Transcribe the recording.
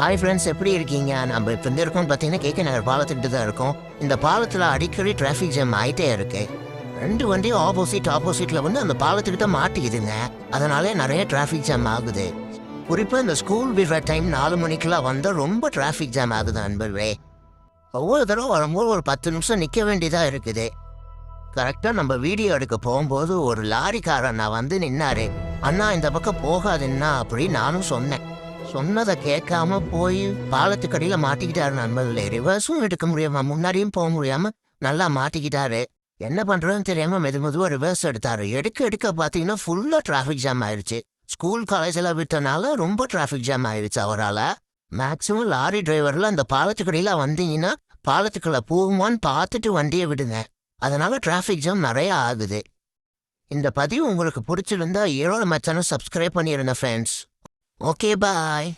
Hi friends எப்படி இருக்கீங்க? நம்ம இப்போ இந்த இருக்கோம் பார்த்தீங்கன்னா கேகே நகர் பாலத்துக்கிட்ட தான் இருக்கோம். இந்த பாலத்தில் அடிக்கடி டிராஃபிக் ஜாம் ஆகிட்டே இருக்கு. ரெண்டு வண்டியும் ஆப்போசிட் ஆப்போசிட்டில் வந்து அந்த பாலத்துக்கிட்ட மாட்டிக்குதுங்க. அதனாலே நிறைய டிராஃபிக் ஜாம் ஆகுது. குறிப்பாக இந்த ஸ்கூல் விடுற டைம் நாலு மணிக்கெல்லாம் வந்தால் ரொம்ப டிராஃபிக் ஜாம் ஆகுது அன்பர்களே ஒவ்வொரு தடவை வரும்போது ஒரு பத்து நிமிஷம் நிற்க வேண்டியதாக இருக்குது. கரெக்டாக நம்ம வீடியோ எடுக்க போகும்போது ஒரு லாரிக்காரன் நான் வந்து நின்னாரு. அண்ணா இந்த பக்கம் போகாதுன்னா அப்படின்னு நானும் சொன்னேன். சொன்னதை கேட்காம போய் பாலத்துக்கடியில் மாட்டிக்கிட்டாரு நண்பர்களே ரிவர்ஸும் எடுக்க முடியாம முன்னாடியும் போக முடியாம நல்லா மாட்டிக்கிட்டாரு. என்ன பண்றதுன்னு தெரியாம மெது மெதுவாக ரிவர்ஸ் எடுத்தாரு. எடுக்க எடுக்க பார்த்தீங்கன்னா ஃபுல்லாக டிராஃபிக் ஜாம் ஆயிடுச்சு ஸ்கூல் காலேஜில் விட்டனால ரொம்ப டிராஃபிக் ஜாம் ஆயிடுச்சு அவரால். மேக்ஸிமம் லாரி டிரைவர்ல அந்த பாலத்துக்கடியில் வந்தீங்கன்னா பாலத்துக்குள்ள போகுமான்னு பார்த்துட்டு வண்டியை விடுங்க. அதனால டிராஃபிக் ஜாம் நிறைய ஆகுது. இந்த பதிவு உங்களுக்கு பிடிச்சிருந்தா ஏழோ மச்சானும் சப்ஸ்கிரைப் பண்ணியிருந்தேன் ஃப்ரெண்ட்ஸ் ஓகே பாய்